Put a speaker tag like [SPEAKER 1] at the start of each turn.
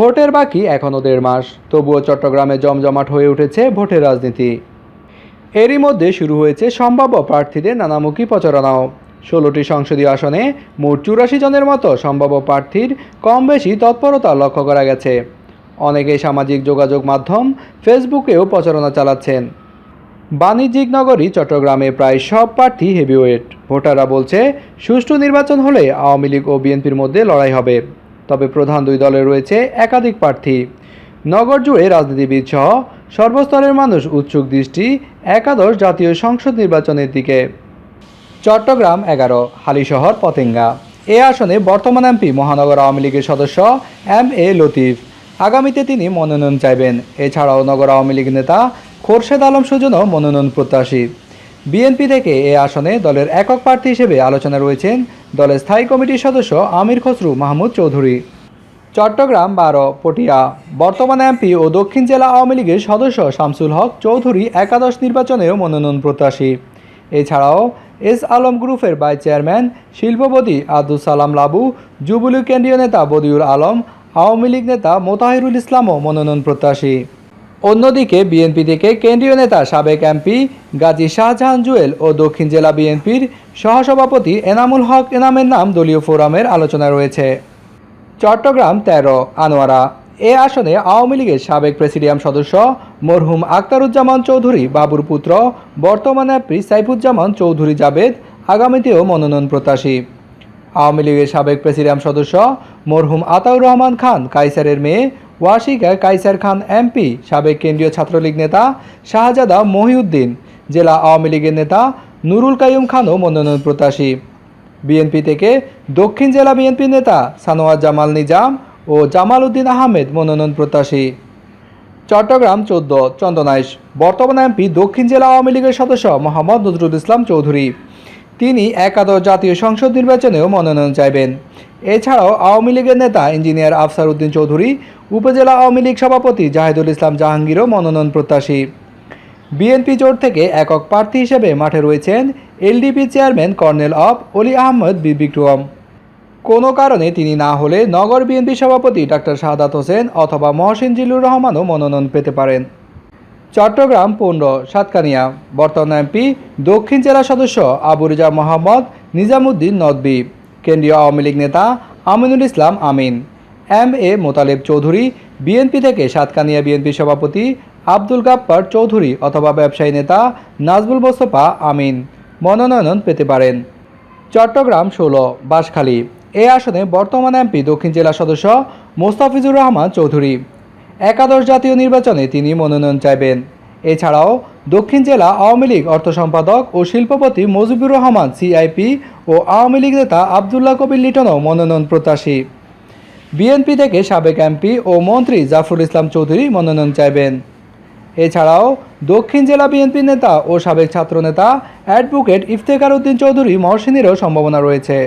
[SPEAKER 1] ভোটের বাকি এখনও দেড় মাস। তবুও চট্টগ্রামে জমজমাট হয়ে উঠেছে ভোটের রাজনীতি। এরই মধ্যে শুরু হয়েছে সম্ভাব্য প্রার্থীদের নানামুখী প্রচারণাও। ষোলোটি সংসদীয় আসনে মোট চুরাশি জনের মতো সম্ভাব্য প্রার্থীর কম বেশি তৎপরতা লক্ষ্য করা গেছে। অনেকেই সামাজিক যোগাযোগ মাধ্যম, ফেসবুকেও প্রচারণা চালাচ্ছেন। বাণিজ্যিক নগরী চট্টগ্রামে প্রায় সব প্রার্থী হেভিওয়েট। ভোটাররা বলছে, সুষ্ঠু নির্বাচন হলে আওয়ামী লীগ ও বিএনপির মধ্যে লড়াই হবে। তবে প্রধান দুই দলে রয়েছে একাধিক প্রার্থী। নগর জুড়ে রাজনীতিবিদ সহ সর্বস্তরের মানুষ উৎসুক দৃষ্টি একাদশ জাতীয় সংসদ নির্বাচনের দিকে। চট্টগ্রাম এগারো, হালিশহর পতেঙ্গা। এ আসনে বর্তমান এমপি মহানগর আওয়ামী লীগের সদস্য এম এ লতিফ। আগামীতে তিনি মনোনয়ন চাইবেন। এছাড়াও নগর আওয়ামী লীগ নেতা খোরশেদ আলম সুজনও মনোনয়ন প্রত্যাশী। বিএনপি থেকে এ আসনে দলের একক প্রার্থী হিসেবে আলোচনা রয়েছেন দলের স্থায়ী কমিটির সদস্য আমির খসরু মাহমুদ চৌধুরী। চট্টগ্রাম বারো, পটিয়া। বর্তমান এমপি ও দক্ষিণ জেলা আওয়ামী লীগের সদস্য শামসুল হক চৌধুরী একাদশ নির্বাচনেও মনোনয়ন প্রত্যাশী। এছাড়াও এস আলম গ্রুপের ভাইস চেয়ারম্যান শিল্পপতি আব্দুল সালাম লাবু, যুবলীগ কেন্দ্রীয় নেতা বদিউল আলম, আওয়ামী লীগ নেতা মোতাহিরুল ইসলামও মনোনয়ন প্রত্যাশী। অন্যদিকে বিএনপি থেকে কেন্দ্রীয় নেতা সাবেক এমপি গাজী শাহজাহান জুয়েল ও দক্ষিণ জেলা বিএনপির সহসভাপতি এনামুল হক এনামের নাম দলীয় ফোরামের আলোচনা রয়েছে। চট্টগ্রাম, তেরো, আনোয়ারা। এ আসনে আওয়ামী লীগের সাবেক প্রেসিডিয়াম সদস্য মরহুম আক্তারুজ্জামান চৌধুরী, বাবুর পুত্র বর্তমান এমপি সাইফুজ্জামান চৌধুরী জাবেদ, আগামীতেও মনোনয়ন প্রত্যাশী। আওয়ামী লীগের সাবেক প্রেসিডিয়াম সদস্য মরহুম আতাউর রহমান খান কাইসারের মেয়ে ওয়াশিকা কাইসার খান এমপি, সাবেক কেন্দ্রীয় ছাত্রলীগ নেতা শাহজাদা মহিউদ্দিন, জেলা আওয়ামী লীগের নেতা নুরুল কাইয়ুম খানও মনোনয়ন প্রত্যাশী। বিএনপি থেকে দক্ষিণ জেলা বিএনপি নেতা সানোয়ার জামাল নিজাম ও জামাল উদ্দিন আহমেদ মনোনয়ন প্রত্যাশী। চট্টগ্রাম চোদ্দ, চন্দনাইশ। বর্তমান এমপি দক্ষিণ জেলা আওয়ামী লীগের সদস্য মোহাম্মদ নজরুল ইসলাম চৌধুরী। তিনি একাদশ জাতীয় সংসদ নির্বাচনেও মনোনয়ন চাইবেন। এছাড়াও আওয়ামী লীগের নেতা ইঞ্জিনিয়ার আফসার উদ্দিন চৌধুরী, উপজেলা আওয়ামী লীগ সভাপতি জাহিদুল ইসলাম জাহাঙ্গীরও মনোনয়ন প্রত্যাশী। বিএনপি জোট থেকে একক প্রার্থী হিসেবে মাঠে রয়েছেন LDP chairman colonel of Oli Ahmad B Vikram কোনো কারণে তিনি না হলে নগর বিএনপি সভাপতি ডাক্তার শাহাদাত হোসেন অথবা মহসিন জিল্লুর রহমানও মনোনয়ন পেতে পারেন। চট্টগ্রাম পনেরো সাতকানিয়া। বর্তমান এমপি, দক্ষিণ জেলা সদস্য আবু রেজা মোহাম্মদ নিজামুদ্দিন নদবি কেন্দ্রীয় আওয়ামী লীগ নেতা Aminul Islam Amin. M A Motaleb Chowdhury, BNP থেকে সাতকানিয়া বিএনপি সভাপতি আব্দুল গাপ্পার চৌধুরী অথবা ব্যবসায়ী নেতা নাজবুল মোস্তফা আমিন। মনোনয়ন পেতে পারেন। চট্টগ্রাম ষোলো, বাঁশখালী। এ আসনে বর্তমান এমপি, দক্ষিণ জেলা সদস্য মোস্তাফিজুর রহমান চৌধুরী। একাদশ জাতীয় নির্বাচনে তিনি মনোনয়ন চাইবেন। এছাড়াও দক্ষিণ জেলা আওয়ামী লীগ অর্থ সম্পাদক ও শিল্পপতি মজিবুর রহমান সিআইপি ও আওয়ামী লীগ নেতা আবদুল্লাহ কবির লিটনও মনোনয়ন প্রত্যাশী। বিএনপি থেকে সাবেক এমপি ও মন্ত্রী জাফর ইসলাম চৌধুরী মনোনয়ন চাইবেন। এছাড়াও দক্ষিণ জেলা বিএনপি নেতা ও সাবেক ছাত্রনেতা অ্যাডভোকেট ইফতেকার উদ্দিন চৌধুরী মহসিনেরও সম্ভাবনা রয়েছে।